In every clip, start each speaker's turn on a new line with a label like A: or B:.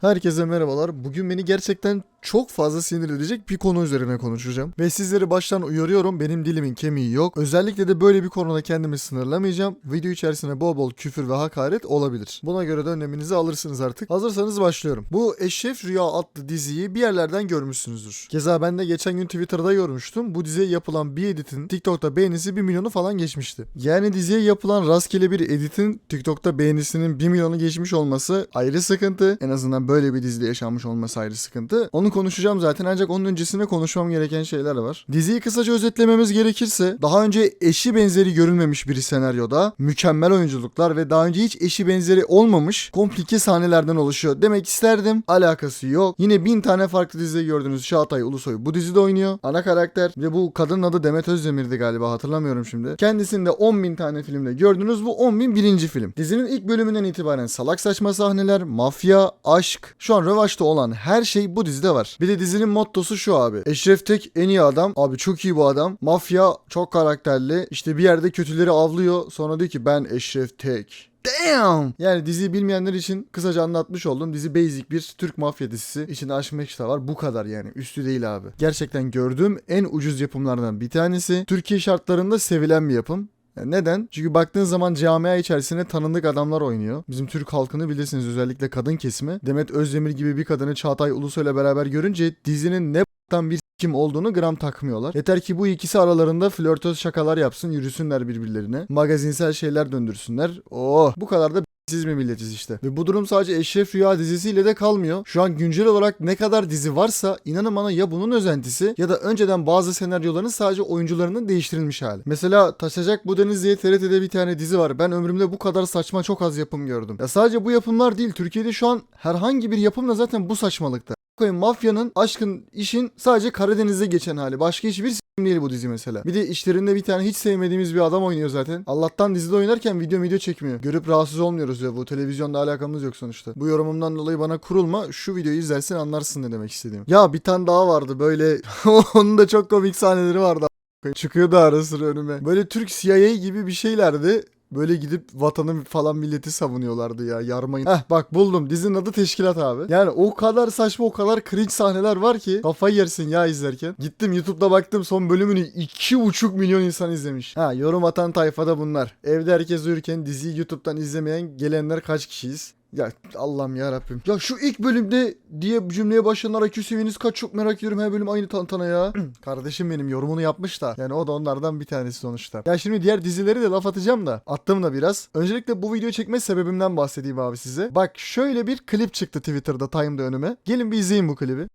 A: Herkese merhabalar. Bugün beni gerçekten çok fazla sinir edecek bir konu üzerine konuşacağım. Ve sizleri baştan uyarıyorum benim dilimin kemiği yok. Özellikle de böyle bir konuda kendimi sınırlamayacağım. Video içerisinde bol bol küfür ve hakaret olabilir. Buna göre de önleminizi alırsınız artık. Hazırsanız başlıyorum. Bu Eşref Rüya adlı diziyi bir yerlerden görmüşsünüzdür. Keza ben de geçen gün Twitter'da görmüştüm. Bu diziye yapılan bir editin TikTok'ta beğenisi 1 milyonu falan geçmişti. Yani diziye yapılan rastgele bir editin TikTok'ta beğenisinin 1 milyonu geçmiş olması ayrı sıkıntı. En azından böyle bir dizide yaşanmış olması ayrı sıkıntı. Onu konuşacağım zaten ancak onun öncesinde konuşmam gereken şeyler var. Diziyi kısaca özetlememiz gerekirse daha önce eşi benzeri görülmemiş bir senaryoda mükemmel oyunculuklar ve daha önce hiç eşi benzeri olmamış komplike sahnelerden oluşuyor. Demek isterdim alakası yok. Yine bin tane farklı dizide gördüğünüz Çağatay Ulusoy bu dizide oynuyor. Ana karakter ve bu kadının adı Demet Özdemir'di galiba hatırlamıyorum şimdi. Kendisinde 10 bin tane filmde gördünüz bu 10 bin birinci film. Dizinin ilk bölümünden itibaren salak saçma sahneler, mafya, aşk, şu an rövaşta olan her şey bu dizide var. Bir de dizinin mottosu şu abi. Eşref Tek en iyi adam. Abi çok iyi bu adam. Mafya çok karakterli. İşte bir yerde kötüleri avlıyor. Sonra diyor ki ben Eşref Tek. Damn! Yani diziyi bilmeyenler için kısaca anlatmış oldum. Dizi basic bir Türk mafya dizisi. İçinde aşk de var. Bu kadar yani. Üstü değil abi. Gerçekten gördüğüm en ucuz yapımlardan bir tanesi. Türkiye şartlarında sevilen bir yapım. Yani Neden? Çünkü baktığın zaman camia içerisinde tanındık adamlar oynuyor. Bizim Türk halkını bilirsiniz özellikle kadın kesimi. Demet Özdemir gibi bir kadını Çağatay Ulusoy'la beraber görünce dizinin ne b**tan bir kim olduğunu gram takmıyorlar. Yeter ki bu ikisi aralarında flörtöz şakalar yapsın, yürüsünler birbirlerine. Magazinsel şeyler döndürsünler. Oh, bu kadar da siz mi milletiz işte. Ve bu durum sadece Eşref Rüya dizisiyle de kalmıyor. Şu an güncel olarak ne kadar dizi varsa inanın bana ya bunun özentisi ya da önceden bazı senaryoların sadece oyuncularının değiştirilmiş hali. Mesela Taşacak Bu Deniz diye TRT'de bir tane dizi var. Ben ömrümde bu kadar saçma çok az yapım gördüm. Ya sadece bu yapımlar değil. Türkiye'de şu an herhangi bir yapım da zaten bu saçmalıkta koyayım mafyanın, aşkın, işin sadece Karadeniz'de geçen hali. Başka hiçbir değil bu dizi mesela. Bir de işlerinde bir tane hiç sevmediğimiz bir adam oynuyor zaten. Allah'tan dizide oynarken video video çekmiyor. Görüp rahatsız olmuyoruz ya bu televizyonda alakamız yok sonuçta. Bu yorumumdan dolayı bana kurulma. Şu videoyu izlersen anlarsın ne demek istediğim. Ya bir tane daha vardı böyle. Onun da çok komik sahneleri vardı. Çıkıyordu ara sıra önüme. Böyle Türk CIA gibi bir şeylerdi. Böyle gidip vatanı falan milleti savunuyorlardı ya yarmayın. Heh bak buldum dizinin adı Teşkilat abi. Yani o kadar saçma o kadar cringe sahneler var ki kafayı yersin ya izlerken. Gittim YouTube'da baktım son bölümünü 2,5 milyon insan izlemiş. Ha yorum atan tayfada bunlar. Evde herkes uyurken diziyi YouTube'dan izlemeyen gelenler kaç kişiyiz? Ya Allah'ım ya Rabbim. Ya şu ilk bölümde diye cümleye başlayanlar IQ seviyeniz kaç çok merak ediyorum. Her bölüm aynı tantana ya. Kardeşim benim yorumunu yapmış da. Yani o da onlardan bir tanesi sonuçta. Ya şimdi diğer dizileri de laf atacağım da. Attım da biraz. Öncelikle bu video çekme sebebimden bahsedeyim abi size. Bak şöyle bir klip çıktı Twitter'da Time'da önüme. Gelin bir izleyin bu klibi.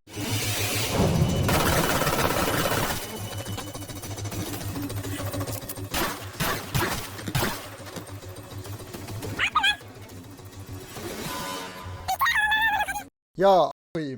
A: Ya.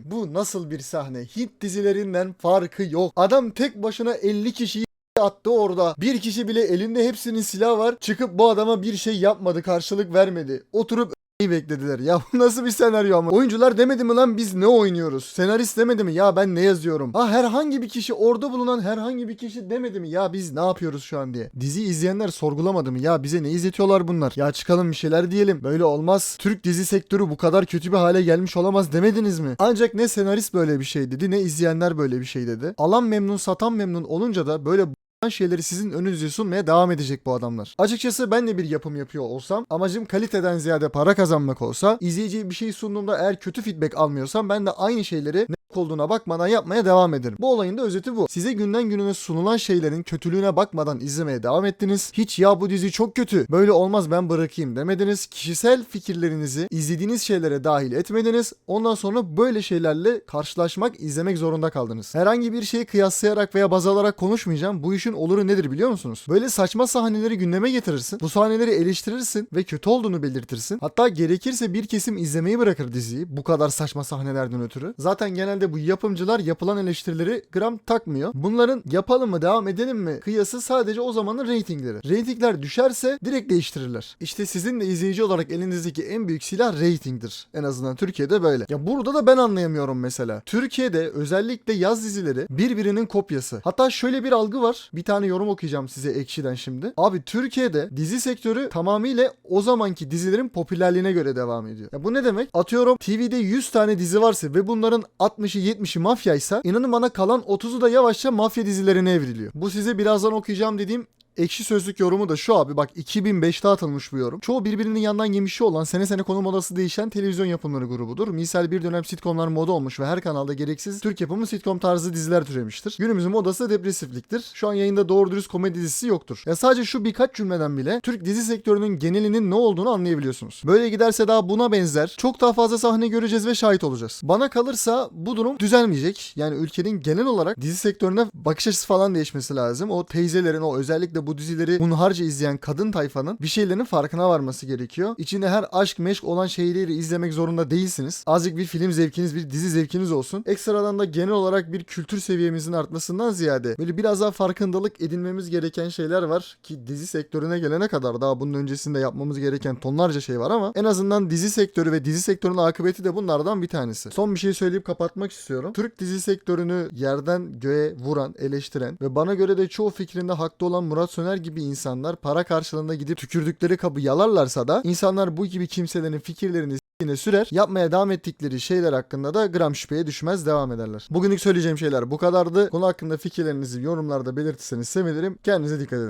A: Bu nasıl bir sahne? Hit dizilerinden farkı yok. Adam tek başına 50 kişiyi attı orada. Bir kişi bile elinde hepsinin silahı var. Çıkıp bu adama bir şey yapmadı, karşılık vermedi. Oturup beklediler. Ya bu nasıl bir senaryo ama? Oyuncular demedi mi lan biz ne oynuyoruz? Senarist demedi mi ya ben ne yazıyorum? Ha herhangi bir kişi orada bulunan herhangi bir kişi demedi mi ya biz ne yapıyoruz şu an diye. Dizi izleyenler sorgulamadı mı ya bize ne izletiyorlar bunlar? Ya çıkalım bir şeyler diyelim. Böyle olmaz. Türk dizi sektörü bu kadar kötü bir hale gelmiş olamaz demediniz mi? Ancak ne senarist böyle bir şey dedi ne izleyenler böyle bir şey dedi. Alan memnun satan memnun olunca da böyle şeyleri sizin önünüze sunmaya devam edecek bu adamlar. Açıkçası ben de bir yapım yapıyor olsam amacım kaliteden ziyade para kazanmak olsa izleyiciye bir şey sunduğumda eğer kötü feedback almıyorsam ben de aynı şeyleri olduğuna bakmadan yapmaya devam ederim. Bu olayın da özeti bu. Size günden gününe sunulan şeylerin kötülüğüne bakmadan izlemeye devam ettiniz. Hiç ya bu dizi çok kötü. Böyle olmaz ben bırakayım demediniz. Kişisel fikirlerinizi izlediğiniz şeylere dahil etmediniz. Ondan sonra böyle şeylerle karşılaşmak, izlemek zorunda kaldınız. Herhangi bir şeyi kıyaslayarak veya baz alarak konuşmayacağım. Bu işin oluru nedir biliyor musunuz? Böyle saçma sahneleri gündeme getirirsin. Bu sahneleri eleştirirsin ve kötü olduğunu belirtirsin. Hatta gerekirse bir kesim izlemeyi bırakır diziyi. Bu kadar saçma sahnelerden ötürü. Zaten genelde genelde bu yapımcılar yapılan eleştirileri gram takmıyor. Bunların yapalım mı devam edelim mi kıyası sadece o zamanın reytingleri. Reytingler düşerse direkt değiştirirler. İşte sizin de izleyici olarak elinizdeki en büyük silah reytingdir. En azından Türkiye'de böyle. Ya burada da ben anlayamıyorum mesela. Türkiye'de özellikle yaz dizileri birbirinin kopyası. Hatta şöyle bir algı var. Bir tane yorum okuyacağım size Ekşi'den şimdi. Abi Türkiye'de dizi sektörü tamamıyla o zamanki dizilerin popülerliğine göre devam ediyor. Ya bu ne demek? Atıyorum TV'de 100 tane dizi varsa ve bunların 60'ı 70'i mafyaysa inanın bana kalan 30'u da yavaşça mafya dizilerine evriliyor. Bu size birazdan okuyacağım dediğim Ekşi Sözlük yorumu da şu abi bak 2005'te atılmış bu yorum. Çoğu birbirinin yandan yemişi olan sene sene konum odası değişen televizyon yapımları grubudur. Misal bir dönem sitcomlar moda olmuş ve her kanalda gereksiz Türk yapımı sitcom tarzı diziler türemiştir. Günümüzün modası depresifliktir. Şu an yayında doğru dürüst komedi dizisi yoktur. Ya sadece şu birkaç cümleden bile Türk dizi sektörünün genelinin ne olduğunu anlayabiliyorsunuz. Böyle giderse daha buna benzer çok daha fazla sahne göreceğiz ve şahit olacağız. Bana kalırsa bu durum düzelmeyecek. Yani ülkenin genel olarak dizi sektörüne bakış açısı falan değişmesi lazım. O teyzelerin o özellikle bu dizileri hunharca izleyen kadın tayfanın bir şeylerin farkına varması gerekiyor. İçinde her aşk meşk olan şeyleri izlemek zorunda değilsiniz. Azıcık bir film zevkiniz, bir dizi zevkiniz olsun. Ekstradan da genel olarak bir kültür seviyemizin artmasından ziyade böyle biraz daha farkındalık edinmemiz gereken şeyler var ki dizi sektörüne gelene kadar daha bunun öncesinde yapmamız gereken tonlarca şey var ama en azından dizi sektörü ve dizi sektörünün akıbeti de bunlardan bir tanesi. Son bir şey söyleyip kapatmak istiyorum. Türk dizi sektörünü yerden göğe vuran, eleştiren ve bana göre de çoğu fikrinde haklı olan Murat Söner gibi insanlar para karşılığında gidip tükürdükleri kabı yalarlarsa da insanlar bu gibi kimselerin fikirlerini yine sürer. Yapmaya devam ettikleri şeyler hakkında da gram şüpheye düşmez devam ederler. Bugünlük söyleyeceğim şeyler bu kadardı. Konu hakkında fikirlerinizi yorumlarda belirtirseniz sevinirim. Kendinize dikkat edin.